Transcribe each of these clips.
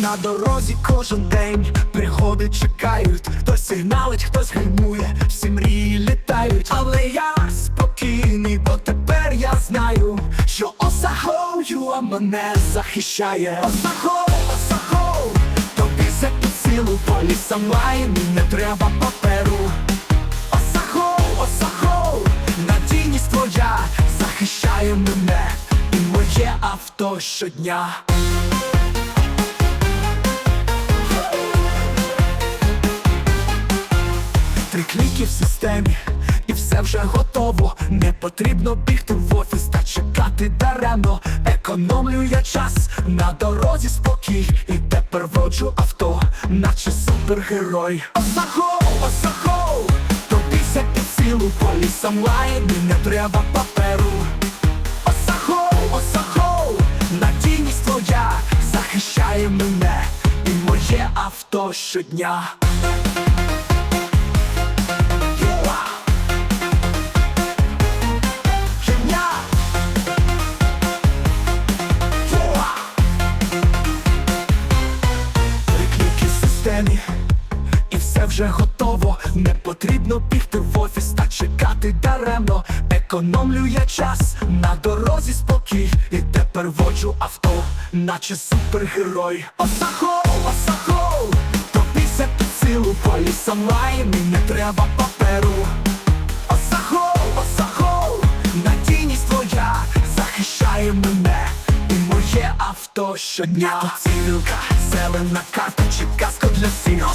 на дорозі кожен день пригоди чекають, хтось сигналить, хтось гальмує, всі мрії літають, але я спокійний, бо тепер я знаю, що Осахою а мене захищає. Осахо, Осахо, тобі все під силу, полі самлайн, не треба паперу. Осахо, Осахо, надійність твоя захищає мене і моє авто щодня. Три кліки в системі, і все вже готово. Не потрібно бігти в офіс та чекати даремно. Економлю я час на дорозі спокій. І тепер воджу авто, наче супергерой. Осахо, осахо, тобі все під силу, полісам лайн, не треба паперу. Осахо, осахо, надійність твоя захищає мене і моє авто щодня. Все вже готово. Не потрібно бігти в офіс та чекати даремно. Економлю я час на дорозі спокій. І тепер воджу авто, наче супергерой. Осахол, осахол, тобі все під силу, полісам лайн, і не треба авто щодня. Цивілка, зелена карта чи каска для всіх.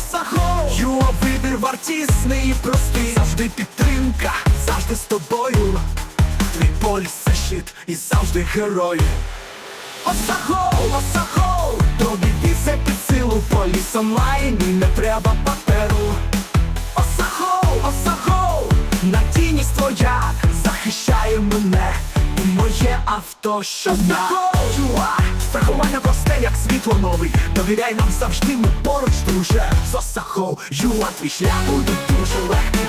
Юа вибір вартісний і простий. Завжди підтримка, завжди з тобою. Твій поліс це щит і завжди герой. Осахо, осахо, тобі і все під силу, поліс онлайн, і не треба паперу. Осахо, осахо, надійність твоя захищає мене і моє авто щодня. Чуа, страхування просте, як світло новий. Довіряй нам завжди, ми поруч, друже. Сосахов, Осахо, юа, твій шлях буде дуже легкий.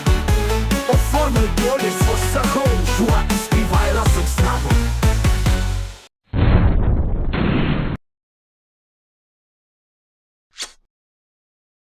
Оформи поліс